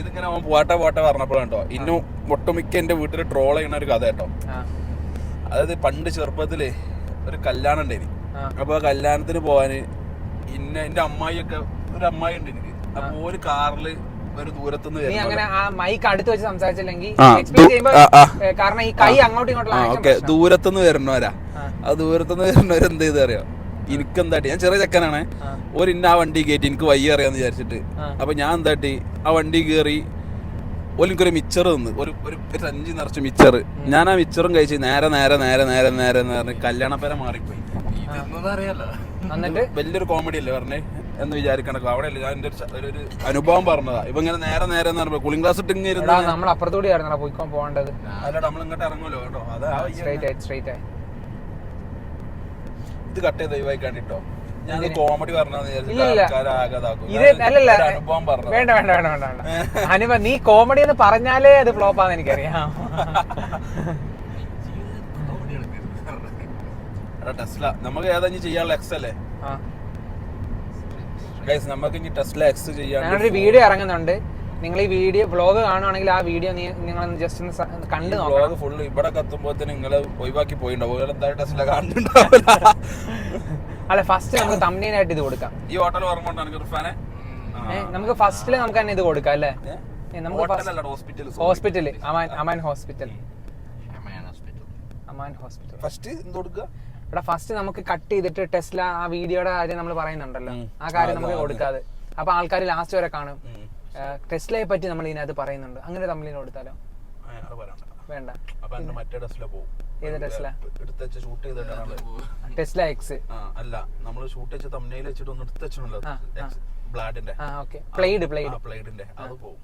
ഇതിങ്ങനെ അവൻ പോട്ടെ പോട്ടെ പറഞ്ഞപ്പോഴാണ് ഇന്നും ഒട്ടുമിക്ക എന്റെ വീട്ടിൽ ട്രോൾ ചെയ്യണ ഒരു കഥ കേട്ടോ. അതായത് പണ്ട് ചെറുപ്പത്തിൽ ഒരു കല്യാണം ഉണ്ടായി. അപ്പൊ ആ കല്യാണത്തിന് പോവാന് ഇന്ന എന്റെ അമ്മായിയൊക്കെ ഒരു അമ്മായി ഉണ്ട് എനിക്ക്. അപ്പൊ ഒരു കാറിൽ ഒരു ദൂരത്തുനിന്ന് അങ്ങനെ ആ മൈക്ക് അടുത്ത് വെച്ച് സംസാരിച്ചില്ലെങ്കിൽ കാരണം ഈ കൈ അങ്ങോട്ടും വരുന്നവരാ ആ. ദൂരത്തുനിന്ന് വരുന്നവർ എന്ത് ചെയ്ത് അറിയോ എനിക്ക് എന്താട്ടി ഞാൻ ചെറിയ ചെക്കനാണ്. ഒരു ഇന്ന ആ വണ്ടി കയറ്റി എനിക്ക് വയ്യ അറിയാന്ന് വിചാരിച്ചിട്ട്. അപ്പൊ ഞാൻ എന്താട്ടി? ആ വണ്ടി കയറി ഒരു എനിക്കൊരു മിച്ചർ തന്നു. ഒരു ഒരു അഞ്ചു നിറച്ച് മിച്ചർ ഞാൻ ആ മിച്ചറും കഴിച്ച് നേരെ നേരെ നേരെ നേരെ നേരെ എന്ന് പറഞ്ഞ് കല്യാണപ്പേര മാറിപ്പോയി. വലിയൊരു കോമഡി അല്ലേ പറഞ്ഞേ? എന്ന് വിചാരിക്കണ അവിടെ അല്ലേ ഞാൻ എന്റെ ഒരു അനുഭവം പറഞ്ഞതാ. ഇപ്പൊ ഇങ്ങനെ നേരെ നേരെ എന്ന് കൂളിംഗ് ഗ്ലാസ് ഇട്ട് ഇങ്ങനെ നമ്മൾ അപ്പുറത്തൂടെ പോയിക്കോ പോകേണ്ടത്. അല്ല നമ്മൾ ഇങ്ങോട്ട് ഇറങ്ങുമല്ലോ കേട്ടോ. അതാ സ്ട്രൈറ്റ് ആയി സ്ട്രൈറ്റ് ആയി. ഇത് കട്ട് ചെയ്ത് ഒഴിവാക്കാൻ കണ്ടിട്ടോ ഞാൻ കോമഡി വേണ്ട വേണ്ട വേണ്ട വേണ്ട അനുപ നീ കോമഡി എന്ന് പറഞ്ഞാലേ അത് ഫ്ലോപ്പ് ആണെന്ന് എനിക്കറിയാം. ടെസ്ല. നമുക്ക് ഏതാ ചെയ്യാനുള്ള എക്സ് അല്ലേ? നമുക്ക് ഇനി ടെസ്ല എക്സ് ചെയ്യാൻ വീഡിയോ ഇറങ്ങുന്നുണ്ട്. നിങ്ങൾ ഈ വീഡിയോ വ്ളോഗ് കാണുവാണെങ്കിൽ ആ വീഡിയോ നിങ്ങൾ ജസ്റ്റ് ഒന്ന് കണ്ടു വ്ലോഗ് ഫുൾ ഫുള്ള് ഇവിടെ എത്തുമ്പോൾ നിങ്ങൾ ഒഴിവാക്കി പോയിണ്ടാവും. കാണുന്നുണ്ടാവില്ല അല്ല ഫസ്റ്റ് നമുക്ക് തമ്മിനായിട്ട് ഇത് കൊടുക്കാം. ഈ ഹോട്ടൽ നമുക്ക് ഫസ്റ്റിൽ നമുക്ക് തന്നെ ഇത് കൊടുക്കാം അല്ലേ? നമുക്ക് ഹോട്ടലല്ല hospital Aman Aman hospital Aman hospital first ഇവിടെ ഫസ്റ്റ് നമുക്ക് കട്ട് ചെയ്തിട്ട് ടെസ്ല ആ വീഡിയോയുടെ കാര്യം നമ്മൾ പറയുന്നുണ്ടല്ലോ. ആ കാര്യം നമുക്ക് കൊടുക്കാതെ. അപ്പൊ ആൾക്കാർ ലാസ്റ്റ് വരെ കാണും. ടെസ്ലയെ പറ്റി നമ്മൾ ഇതിനകത്ത് പറയുന്നുണ്ട്. അങ്ങനെ തമ്മിലിന് കൊടുത്താലോ? വേണ്ട. ടെസ്ല എക്സ് അല്ല നമ്മൾ ഷൂട്ട് തമ്മനയിൽ വെച്ചിട്ട് ഒന്ന് എടുത്ത്. ബ്ലാഡിന്റെ ആ ഓക്കെ പ്ലെയ്ഡ് പ്ലെയ്ഡ് പ്ലേഡിന്റെ അത് പോകും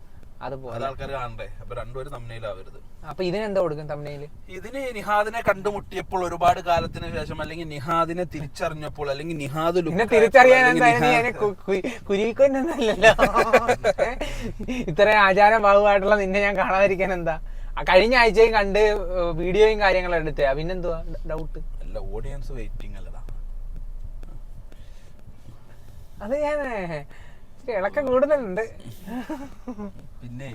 അപ്പൊ ഇതിനെന്താ കൊടുക്കും തമ്മിൽ? ഇതിന് നിഹാദിനെ കണ്ടുമുട്ടിയപ്പോൾ ഒരുപാട് കാലത്തിന് ശേഷം അല്ലെങ്കിൽ നിഹാദിനെ തിരിച്ചറിഞ്ഞപ്പോൾ അല്ലെങ്കിൽ നിഹാദ് look ഇത്ര ആചാര ഭാഗമായിട്ടുള്ള നിന്നെ ഞാൻ കാണാതിരിക്കാൻ എന്താ? കഴിഞ്ഞ ആഴ്ചയും കണ്ട് വീഡിയോയും കാര്യങ്ങളും എടുത്തേ. പിന്നെന്തുവാ? ഡൗട്ട് അല്ല ഓഡിയൻസ് വെയിറ്റിംഗ് അല്ലടാ. അത് ഞാൻ ഇളക്കം കൂടുന്നുണ്ട് പിന്നെ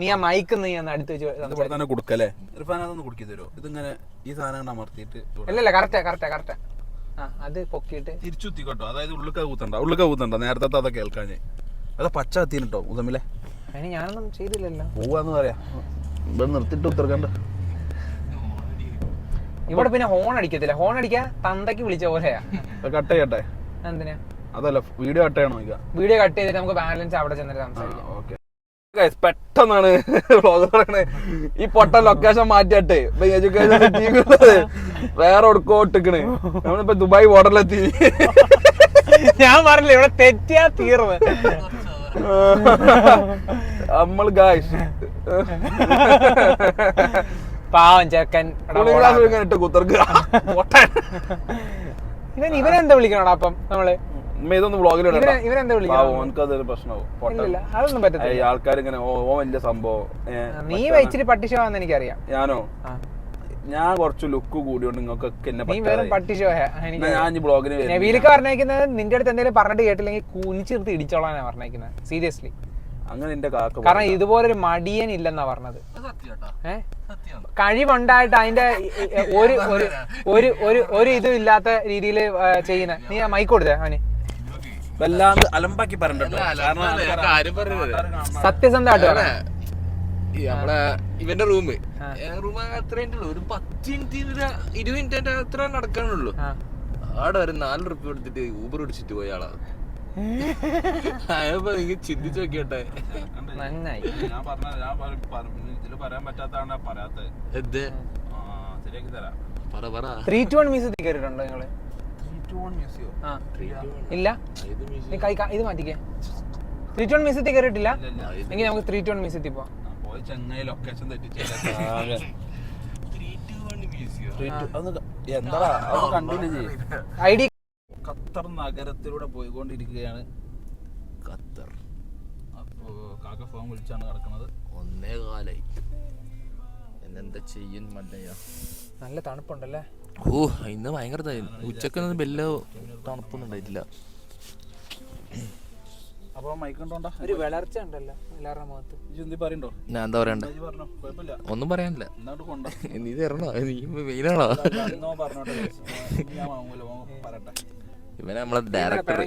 നീ ആ മൈക്ക് നീ ഒന്ന് അടുത്ത് വെച്ച് തന്നെ കൊടുക്കല്ലേ? ഇർഫാൻ അതൊന്ന് കുടുക്കി തരുമോ ഇതിങ്ങനെ ഈ സാധനം അമർത്തിയിട്ട് അല്ലല്ല കറക്റ്റാ കറക്റ്റാ കറക്റ്റാ അത് പൊക്കിയിട്ട്. തിരിച്ചുത്തിക്കോട്ടോ. അതായത് ഉള്ളിക്ക കൂത്തണ്ട. ഉള്ളിക്ക കൂത്തണ്ട. നേരത്തെ അതൊക്കെ കേൾക്കാഞ്ഞേ അത് പച്ച കത്തിട്ടോ ഉദമിലെ? അതിന് ഞാനൊന്നും ചെയ്തില്ലല്ലോ. പോവാന്ന് പറയാ. ഇവിടെ നിർത്തിട്ട് ഉത്തർക്കണ്ട ഇവിടെ പിന്നെ ഹോൺ അടിക്കത്തില്ല. ഹോൺ അടിക്കാ തന്തക്ക് വിളിച്ച പോലെയാ. കട്ട് ചെയ്യട്ടെ. എന്തിനാ? അതല്ല വീഡിയോ കട്ട് ചെയ്യണോ വീഡിയോ കട്ട് ചെയ്തിട്ട് നമുക്ക് ബാലൻസ് അവിടെ ചെന്നിട്ട് സംസാരിക്കാം. ഓക്കെ പെട്ടെന്നാണ് vlog പറയണേ ഈ പൊട്ട ലൊക്കേഷൻ മാറ്റിയാട്ടെ എഡ്യൂക്കേഷൻ വേറെ ഇട്ടിക്കണ് നമ്മളിപ്പോ ദുബായ് ബോർഡറിലെത്തി ഞാൻ പറഞ്ഞില്ല ഇവിടെ തെറ്റിയാ തീർന്ന്. നമ്മൾ ഗായ്സ് പാവം ചെക്കൻ. ഇട്ട് കുത്തർക്ക്. ഇവൻ ഇവനെന്താ വിളിക്കണോടാ അപ്പം നമ്മൾ? ഇതൊന്ന് വ്ളോഗിൽ പ്രശ്നമാവും ആൾക്കാർ ഇങ്ങനെ ഓ ഓ വലിയ സംഭവം. ഏ, നീ മച്ചാനെ. ഇച്ചിരി പട്ടിഷമാന്ന് എനിക്കറിയാം. ഞാനോ. ഞാൻ കുറച്ച് ലുക്ക് കൂടിയോണ്ട് നിങ്ങൾക്കൊക്കെ എന്നെ ഞാൻ ബ്ലോഗിന് നബീലിക്ക് പറഞ്ഞേക്കുന്നത് നിന്റെ അടുത്ത് എന്തെങ്കിലും പറഞ്ഞിട്ട് കേട്ടില്ലെങ്കിൽ കുനിച്ചിർത്ത് ഇടിച്ചോളാനാ പറഞ്ഞേക്കുന്നത്. സീരിയസ്ലി അങ്ങനെ എന്റെ കാക്ക കാരണം ഇതുപോലൊരു മടിയൻ ഇല്ലെന്നാ പറഞ്ഞത് കഴിവുണ്ടായിട്ട് അതിന്റെ ഒരു ഒരു ഒരു ഒരു ഇതും ഇല്ലാത്ത രീതിയിൽ ചെയ്യുന്ന. നീ മൈക്ക് കൊടുത്തേ അവന്. വല്ലാണ്ട് അലമ്പാക്കി പറഞ്ഞിട്ടോ കാര്യം പറയുന്നത് സത്യസന്ധമായിട്ട് നമ്മളെ ഇവന്റെ റൂം. റൂം അത്രയും ഉള്ളൂ. ഒരു പത്ത് മിനിറ്റ് ഇരുപത് മിനിറ്റ് അത്ര നടക്കാനുള്ളൂ. ആടെ ഒരു നാല് റുപ്യ കൊടുത്തിട്ട് ഊബർ പിടിച്ചിട്ട് പോയ ആളാ. അയപ്പോ നിങ്ങൾ ചിന്തിച്ചു നോക്കിയോട്ടെ. നന്നായി. ഞാൻ പറഞ്ഞ ഞാൻ ഇതിൽ പറയാൻ പറ്റാത്തതാണ് പറയാത്തത്? എന്ത്? ശരിയാക്കി തരാം. പറ പറ. ത്രീ ടു വൺ മ്യൂസിക് കയറിയിട്ടുണ്ടോ നിങ്ങൾ? ഇല്ല. നീ കൈ ഇത് മാറ്റിക്കേ. ത്രീ ടു വൺ മ്യൂസിയത്തിൽ കയറിയിട്ടില്ല എങ്കിൽ നമുക്ക് ത്രീ ടു വൺ മ്യൂസിയത്തിൽ പോവാം ചെങ്ങായി ലൊക്കേഷൻ ഐ ഡി ഖത്തർ നഗരത്തിലൂടെ പോയിക്കൊണ്ടിരിക്കുകയാണ്. ഖത്തർ. അപ്പോ കാക്ക ഫോൺ വിളിച്ചാണ് കിടക്കുന്നത് ഒന്നേ കാലായി എന്നെന്താ ചെയ്യും മല്ലയ്യ നല്ല തണുപ്പുണ്ടല്ലേ? ഓ ഇന്ന് ഭയങ്കര ഉച്ചക്കൊന്നും വലിയ തണുപ്പൊന്നും ഉണ്ടായിട്ടില്ല. ഒരു വിളർച്ച ഉണ്ടല്ലോ എല്ലാവരുടെ മുഖത്ത്. ഇജ്ജ് ഞാൻ എന്താ പറയണ്ട? ഒന്നും പറയാനില്ല. നീ തരണോ? നീ പറയട്ടെ. ഇവനെ നമ്മളെ ഡയറക്ടർ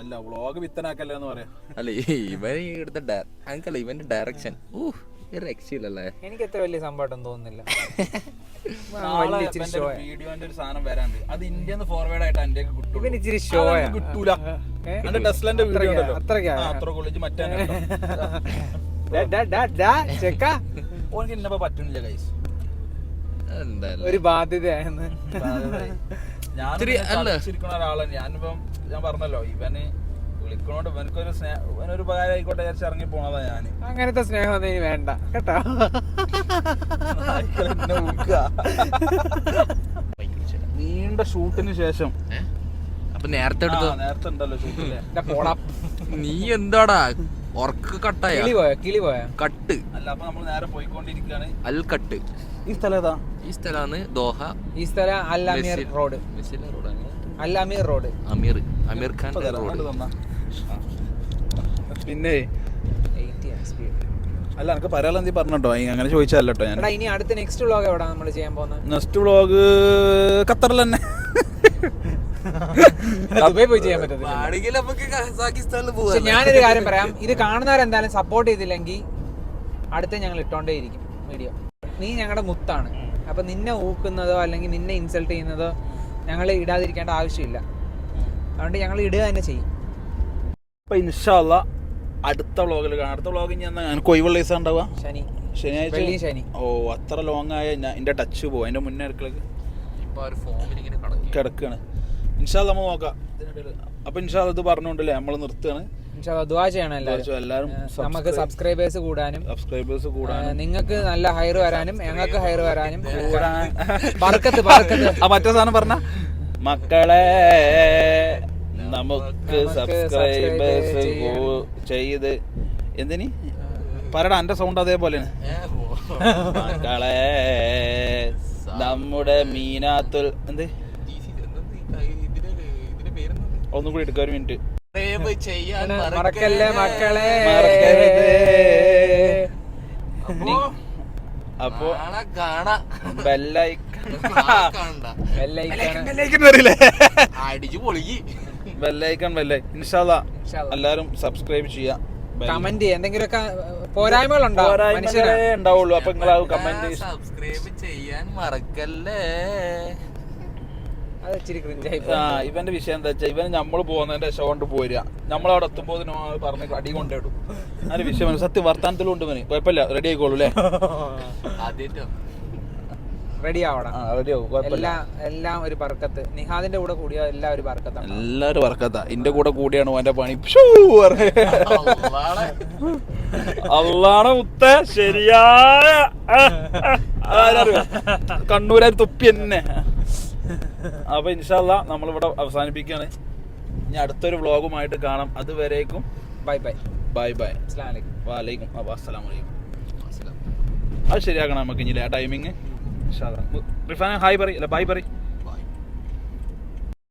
അല്ല വ്ളോഗ് പറയാം. അല്ല ഇവൻ എടുത്ത അങ്കല്ല ഇവന്റെ ഡയറക്ഷൻ ഓ ഒരു രക്ഷയില്ലല്ലേ എനിക്ക് എത്ര വലിയ സംഭവം തോന്നുന്നില്ല വീഡിയോന്റെ ഒരു സാധനം വരാണ്ട് അത് ഇന്ത്യന്ന് ഫോർവേഡ് ആയിട്ട് എന്റെ കിട്ടും ഇവൻ ഇച്ചിരി ഷോയാ. കിട്ടൂല. എന്റെ ടെസ്ലന്റെ വീഡിയോ ഉണ്ടല്ലോ. അത്രയ്ക്കാ. അത്ര കോളേജ് മറ്റേ ചെക്ക. ഓനക്ക് ഇന്നപ്പോ പറ്റുന്നില്ല കൈസ് ഒരു ബാധ്യതയാണെന്ന് ഞാൻ. ഒരാളാണ് ഞാനിപ്പം ഞാൻ പറഞ്ഞല്ലോ ഇവന് വിളിക്കണോണ്ട് എനിക്കൊരു സ്നേഹം ഉപകാരം ആയിക്കോട്ടെ വിചാരിച്ച് ഇറങ്ങി പോണതാ ഞാൻ അങ്ങനത്തെ സ്നേഹം ഇനി വേണ്ട കേട്ടോ. നീണ്ട ഷൂട്ടിന് ശേഷം? അപ്പൊ നേരത്തെ എടുത്തോ? നേരത്തെ ഉണ്ടല്ലോ ഷൂട്ടില്ലേ നീ എന്താടാ? ഉറക്ക് കട്ടായ? കിളി പോയ? കിളി പോയ? കട്ട്. അല്ല അപ്പൊ നമ്മൾ നേരെ പോയിക്കൊണ്ടിരിക്കുകയാണ് അൽ കട്ട്. ഈ സ്ഥലം ഏതാ? ഈ സ്ഥലമാണ് ദോഹ. ഈ സ്ഥലം Al Amir road. മെസ്സിലെ Al Amir road. Amir Amir Khan road. പിന്നെ സ്പീഡ് അല്ല എനിക്ക് പറയാൻ എന്തി പറഞ്ഞോ അങ്ങനെ ചോദിച്ചല്ലോ ഞാൻ. ഇനി അടുത്ത നെക്സ്റ്റ് വ്ളോഗ് എവിടെ നമ്മൾ ചെയ്യാൻ പോകുന്നത് നെക്സ്റ്റ് വ്ളോഗ് ഖത്തറിൽ തന്നെ. ഞാനൊരു കാര്യം പറയാം. ഇത് കാണുന്നവരെന്തായാലും സപ്പോർട്ട് ചെയ്തില്ലെങ്കിൽ അടുത്ത ഞങ്ങൾ ഇട്ടോണ്ടേ ഇരിക്കും വീഡിയോ നീ ഞങ്ങളുടെ മുത്താണ്. അപ്പൊ നിന്നെ ഊക്കുന്നതോ അല്ലെങ്കിൽ നിന്നെ ഇൻസൾട്ട് ചെയ്യുന്നതോ ഞങ്ങൾ ഇടാതിരിക്കേണ്ട ആവശ്യമില്ല. അതുകൊണ്ട് ഞങ്ങൾ ഇടുക തന്നെ ചെയ്യും. അപ്പൊ ഇൻഷാല്ല അടുത്ത വ്ളോഗിൽ കാണാം. അടുത്ത വ്ളോഗ് ഞാൻ എനിക്ക് ഒഴിവുള്ള ദിവസം ഉണ്ടാവുക? ശനി. ശനിയാഴ്ച? ശനി. ഓ അത്ര ലോങ് ആയ ഞാൻ എന്റെ ടച്ച് പോകും എന്റെ മുന്നേ അടുക്കളക്ക്. കിടക്കാണ്. ഇൻഷാല്ല നമ്മൾ നോക്കാം. അപ്പൊ ഇൻഷാല്ല ഇത് പറഞ്ഞോണ്ടല്ലേ നമ്മൾ നിർത്തുകയാണ്. എല്ലാവരും. നമുക്ക് സബ്സ്ക്രൈബേഴ്സ് കൂടാനും. സബ്സ്ക്രൈബേഴ്സ് കൂടാനും. നിങ്ങൾക്ക് നല്ല ഹയർ വരാനും ഞങ്ങൾക്ക് ഹയർ വരാനും. പറക്കത്ത് പറക്കത്ത്. ആ മറ്റേ സാധനം പറഞ്ഞ? മക്കളെ നമുക്ക് സബ്സ്ക്രൈബ് ചെയ്ത്. എന്തിനി? പറയടാ എന്റെ സൗണ്ട് അതേപോലെയാണ്. മക്കളെ നമ്മുടെ മീനാത്തുൽ എന്ത്? ഒന്നും കൂടി എടുക്ക ഒരു മിനിറ്റ്. ചെയ്യാൻ മറക്കല്ലേ മക്കളെ. മറക്കരുത്. അപ്പോ ബെല്ലൈക്കൺ കാണണ്ട ബെല്ലൈക്കൺ അടിച്ചു പൊളിക്ക്. ബെല്ലൈക്കൺ ബെല്ലൈ. ഇൻഷാല്ലാ ഇൻഷാല്ലാ. എല്ലാരും സബ്സ്ക്രൈബ് ചെയ്യാം. കമന്റ് ചെയ്യ. എന്തെങ്കിലുമൊക്കെ പോരായ്മകളുണ്ടാവും മനുഷ്യന് പോരായ്മകളേ ഉണ്ടാവുള്ളൂ. അപ്പൊ നിങ്ങൾ കമന്റ് സബ്സ്ക്രൈബ് ചെയ്യാൻ മറക്കല്ലേ? അത് ഇച്ചിരി ക്രിഞ്ചായി ആ ഇവന്റെ വിഷയം എന്താ വെച്ചാൽ ഇവന് നമ്മൾ പോകുന്നതിന്റെ ശേഷം കൊണ്ട് പോരുക നമ്മളവിടെ എത്തുമ്പോൾ പറഞ്ഞ അടി കൊണ്ടിടും അങ്ങനെ വിഷയം സത്യം വർത്താനത്തിലും ഉണ്ട് ഇവന്. കുഴപ്പമില്ല. റെഡി ആയിക്കോളൂ അല്ലേ? റെഡി ആവണം ആ റെഡി ആവും എല്ലാം എല്ലാം ഒരു ബർക്കത്ത് നിഹാദിന്റെ കൂടെ കൂടിയ എല്ലാം ഒരു ബർക്കത്താണ് എല്ലാരും പറക്കത്താ. എന്റെ കൂടെ കൂടിയാണ് ഓന്റെ പണി. അള്ളാണ് മുത്ത ശരിയായ. കണ്ണൂരാൻ കണ്ണൂരാർ തുപ്പി തന്നെ. അപ്പൊ ഇൻഷാല്ല നമ്മളിവിടെ അവസാനിപ്പിക്കുകയാണ്. ഇനി അടുത്തൊരു വ്ളോഗുമായിട്ട് കാണാം. അതുവരേക്കും ബൈ ബൈ. Bye bye. അസ്സലാമു അലൈക്കും. വാലൈക്കും അപ്പൊ അസ്സലാമു അലൈക്കും അത് ശരിയാക്കണം നമുക്ക് ഇനി ആ ടൈമിങ്. റിഫാൻ ഹായ് പറ അല്ല ബൈ പറ